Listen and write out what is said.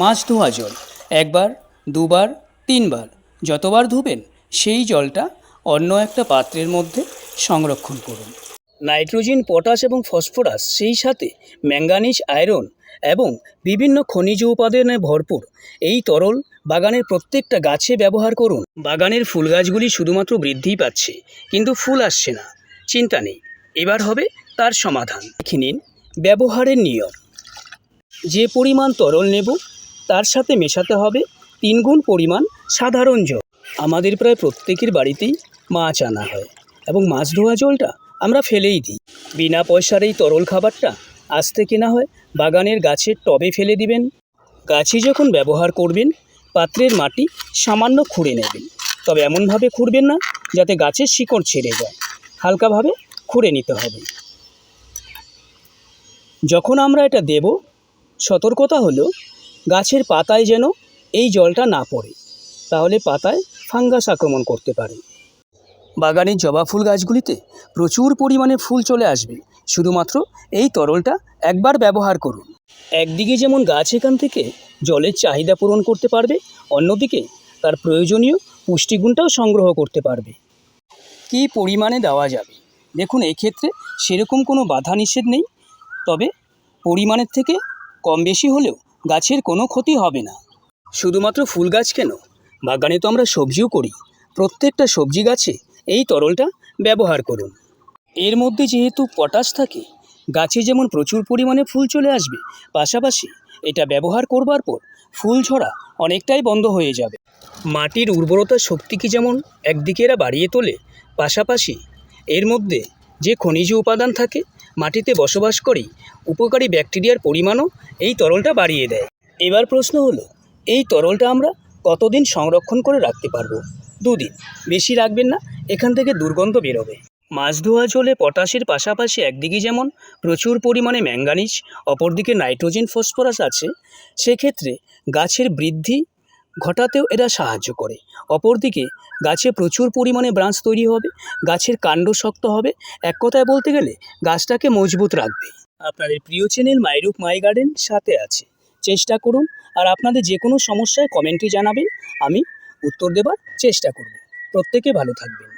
মাছ ধোয়া জল। একবার, দুবার, তিনবার, যতবার ধুবেন, সেই জলটা অন্য একটা পাত্রের মধ্যে সংরক্ষণ করুন। নাইট্রোজেন, পটাশ এবং ফসফরাস, সেই সাথে ম্যাঙ্গানিজ, আয়রন এবং বিভিন্ন খনিজ উপাদানে ভরপুর। এই তরল বাগানের প্রত্যেকটা গাছে ব্যবহার করুন। বাগানের ফুল গাছগুলি শুধুমাত্র বৃদ্ধিই পাচ্ছে, কিন্তু ফুল আসছে না। চিন্তা নেই, এবার হবে তার সমাধান। দেখে নিন, ব্যবহারের নিয়ম। যে পরিমাণ তরল নেব তার সাথে মেশাতে হবে তিনগুণ পরিমাণ সাধারণ জল। আমাদের প্রায় প্রত্যেকের বাড়িতেই মাছ আনা হয় এবং মাছ ধোয়া জলটা আমরা ফেলেই দিই। বিনা পয়সার এই তরল খাবারটা আস্তে কেনা হয় বাগানের গাছের টবে ফেলে দিবেন। গাছে যখন ব্যবহার করবেন, পাত্রের মাটি সামান্য খুঁড়ে নেবেন। তবে এমনভাবে খুঁড়বেন না যাতে গাছের শিকড় ছেড়ে যায়। হালকাভাবে খুঁড়ে নিতে হবে। যখন আমরা এটা দেব, সতর্কতা হলো গাছের পাতায় যেন এই জলটা না পড়ে, তাহলে পাতায় ফাঙ্গাস আক্রমণ করতে পারে। বাগানের জবা ফুল গাছগুলিতে প্রচুর পরিমাণে ফুল চলে আসবে। শুধুমাত্র এই তরলটা একবার ব্যবহার করুন। একদিকে যেমন গাছ এখান থেকে জলের চাহিদা পূরণ করতে পারবে, অন্যদিকে তার প্রয়োজনীয় পুষ্টিগুণটাও সংগ্রহ করতে পারবে। কী পরিমাণে দেওয়া যাবে? দেখুন এই ক্ষেত্রে সেরকম কোনো বাধা নিষেধ নেই, তবে পরিমাণের থেকে কম বেশি হলেও গাছের কোনো ক্ষতি হবে না। শুধুমাত্র ফুল গাছ কেন? বাগানে তো আমরা সবজিও করি। প্রত্যেকটা সবজি গাছে এই তরলটা ব্যবহার করুন। এর মধ্যে যেহেতু পটাশ থাকে, গাছে যেমন প্রচুর পরিমাণে ফুল চলে আসবে, পাশাপাশি এটা ব্যবহার করবার পর ফুল ঝরা অনেকটাই বন্ধ হয়ে যাবে। মাটির উর্বরতা শক্তিকে যেমন একদিকে এরা বাড়িয়ে তোলে, পাশাপাশি এর মধ্যে যে খনিজ উপাদান থাকে, মাটিতে বসবাস করেই উপকারী ব্যাকটেরিয়ার পরিমাণও এই তরলটা বাড়িয়ে দেয়। এবার প্রশ্ন হলো, এই তরলটা আমরা কতদিন সংরক্ষণ করে রাখতে পারব? দুদিন, বেশি রাখবেন না, এখান থেকে দুর্গন্ধ বেরোবে। মাছ ধোয়া জলে পটাশের পাশাপাশি একদিকে যেমন প্রচুর পরিমাণে ম্যাঙ্গানিজ অপরদিকে নাইট্রোজেন, ফসফরাস আছে, সেক্ষেত্রে গাছের বৃদ্ধি ঘটাতেও এরা সাহায্য করে। অপরদিকে, গাছে প্রচুর পরিমাণে ব্রাঞ্চ তৈরি হবে, গাছের কাণ্ড শক্ত হবে। এক কথায় বলতে গেলে, গাছটাকে মজবুত রাখবে। আপনাদের প্রিয় চ্যানেল মাইরুপ মাই গার্ডেন সাথে আছে। চেষ্টা করুন, আর আপনাদের যে কোনো সমস্যায় কমেন্টে জানাবেন। আমি উত্তর দেবার চেষ্টা করব। প্রত্যেকে ভালো থাকবেন।